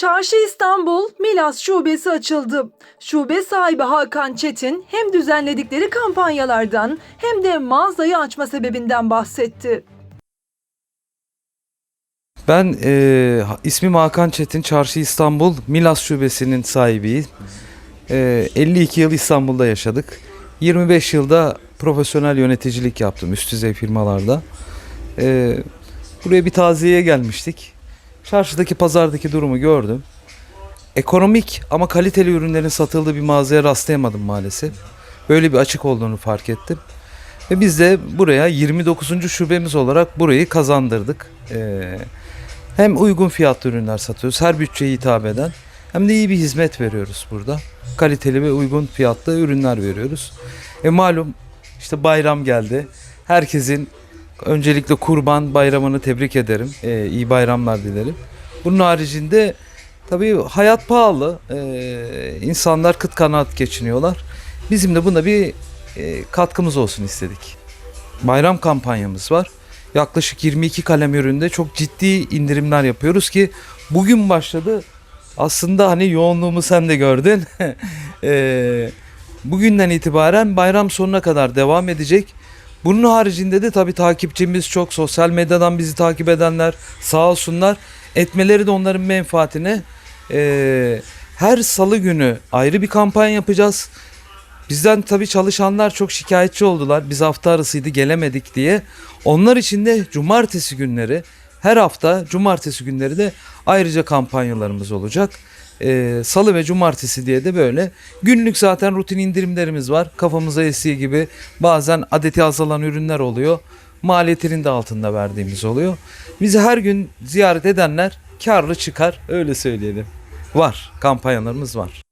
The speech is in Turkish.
Çarşı İstanbul Milas Şubesi açıldı. Şube sahibi Hakan Çetin hem düzenledikleri kampanyalardan hem de mağazayı açma sebebinden bahsetti. Ben e, ismim Hakan Çetin, Çarşı İstanbul Milas Şubesi'nin sahibiyim. E, 52 yıl İstanbul'da yaşadık. 25 yılda profesyonel yöneticilik yaptım üst düzey firmalarda. E, buraya bir taziyeye gelmiştik. Çarşıdaki pazardaki durumu gördüm. Ekonomik ama kaliteli ürünlerin satıldığı bir mağazaya rastlayamadım maalesef. Böyle bir açık olduğunu fark ettim. Ve biz de buraya 29. şubemiz olarak burayı kazandırdık. Ee, hem uygun fiyatlı ürünler satıyoruz, her bütçeye hitap eden hem de iyi bir hizmet veriyoruz burada. Kaliteli ve uygun fiyatlı ürünler veriyoruz. E malum işte bayram geldi. Herkesin öncelikle kurban bayramını tebrik ederim. E, iyi bayramlar dilerim. Bunun haricinde tabii hayat pahalı. E, insanlar kıt kanaat geçiniyorlar. Bizim de buna bir e, katkımız olsun istedik. Bayram kampanyamız var. Yaklaşık 22 kalem üründe çok ciddi indirimler yapıyoruz ki bugün başladı. Aslında hani yoğunluğumu sen de gördün. E, bugünden itibaren bayram sonuna kadar devam edecek. Bunun haricinde de tabii takipçimiz çok. Sosyal medyadan bizi takip edenler sağ olsunlar. Etmeleri de onların menfaatine. E, her salı günü ayrı bir kampanya yapacağız. Bizden tabii çalışanlar çok şikayetçi oldular. Biz hafta arasıydı gelemedik diye. Onlar için de cumartesi günleri her hafta cumartesi günleri de ayrıca kampanyalarımız olacak. Ee, Salı ve cumartesi diye de böyle günlük zaten rutin indirimlerimiz var. Kafamıza esiği gibi bazen adeti azalan ürünler oluyor. Maliyetinin de altında verdiğimiz oluyor. Bizi her gün ziyaret edenler karlı çıkar öyle söyleyelim. Var kampanyalarımız var.